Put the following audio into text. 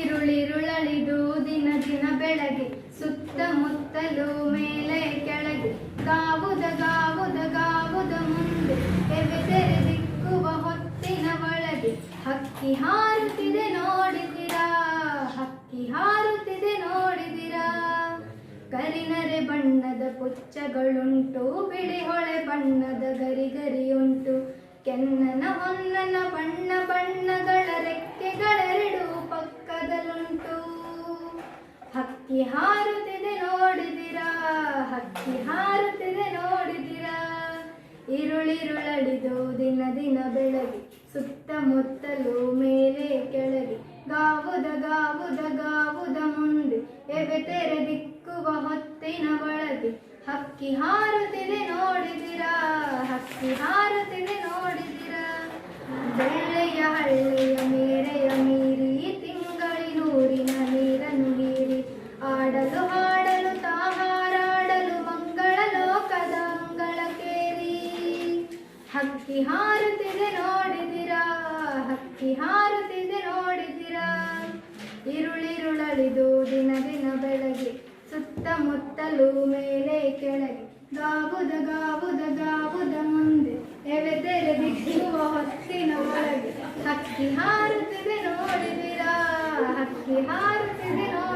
ಇರುಳಿರುಳಳಿದು ದಿನ ದಿನ ಬೆಳಗ್ಗೆ ಸುತ್ತಮುತ್ತಲು ಮೇಲೆ ಕೆಳಗೆ ಕಾವುದ ಗಾವುದ ಗಾವುದ ಮುಂದೆ ಎವೆದರೆ ದಿಕ್ಕುವ ಹೊತ್ತಿನ ಒಳಗೆ, ಹಕ್ಕಿ ಹಾರುತ್ತಿದೆ ನೋಡಿದಿರಾ, ಹಕ್ಕಿ ಹಾರುತ್ತಿದೆ ನೋಡಿದಿರಾ. ಕರಿನರೆ ಬಣ್ಣದ ಪುಚ್ಚಗಳುಂಟು, ಬಿಳಿ ಹೊಳೆ ಬಣ್ಣದ ಗರಿ ಗರಿಯುಂಟು, ಕೆನ್ನನ ಹೊನ್ನನ ಬಣ್ಣ ಬಣ್ಣಗಳ ಹಕ್ಕಿ ಹಾರುತ್ತಿದೆ ನೋಡಿದಿರಾ ಹಕ್ಕಿ ಹಾರುತ್ತಿದೆ ನೋಡಿದಿರ. ಇರುಳಿರುಳಳಿದು ದಿನ ದಿನ ಬೆಳಗಿ, ಸುತ್ತಮುತ್ತಲು ಮೇಲೆ ಕೆಳಗೆ. ಗಾವುದ ಗಾವುದ ಗಾವುದ ಮುಂದೆ ಎಬೆ ತೆರೆ ದಿಕ್ಕುವ ಹೊತ್ತಿನ ಒಳಗೆ. ಹಕ್ಕಿ ಹಾರುತ್ತಿದೆ ನೋಡಿದಿರಾ ಹಕ್ಕಿ ಹಾರುತ್ತಿದೆ ನೋಡಿದಿರ. ಬೆಳ್ಳೆಯ ಹಳ್ಳೆಯ ಹಕ್ಕಿ ಹಾರುತ್ತಿದೆ ನೋಡಿದಿರಾ ಹಕ್ಕಿ ಹಾರುತ್ತಿದೆ ನೋಡಿದಿರಾ. ಇರುಳಿರುಳಳಿದು ದಿನ ದಿನ ಬೆಳಗ್ಗೆ ಸುತ್ತಮುತ್ತಲು ಮೇಲೆ ಕೆಳಗೆ. ಗಾವುದ ಗಾವುದ ಗಾವುದ ಮುಂದೆ ಎವೆದೆರೆ ದಿಕ್ಕುವ ಹೊತ್ತಿನ ಒಳಗೆ. ಹಕ್ಕಿ ಹಾರುತ್ತಿದೆ ನೋಡಿದಿರಾ ಹಕ್ಕಿ ಹಾರುತ್ತಿದೆ ನೋಡಿ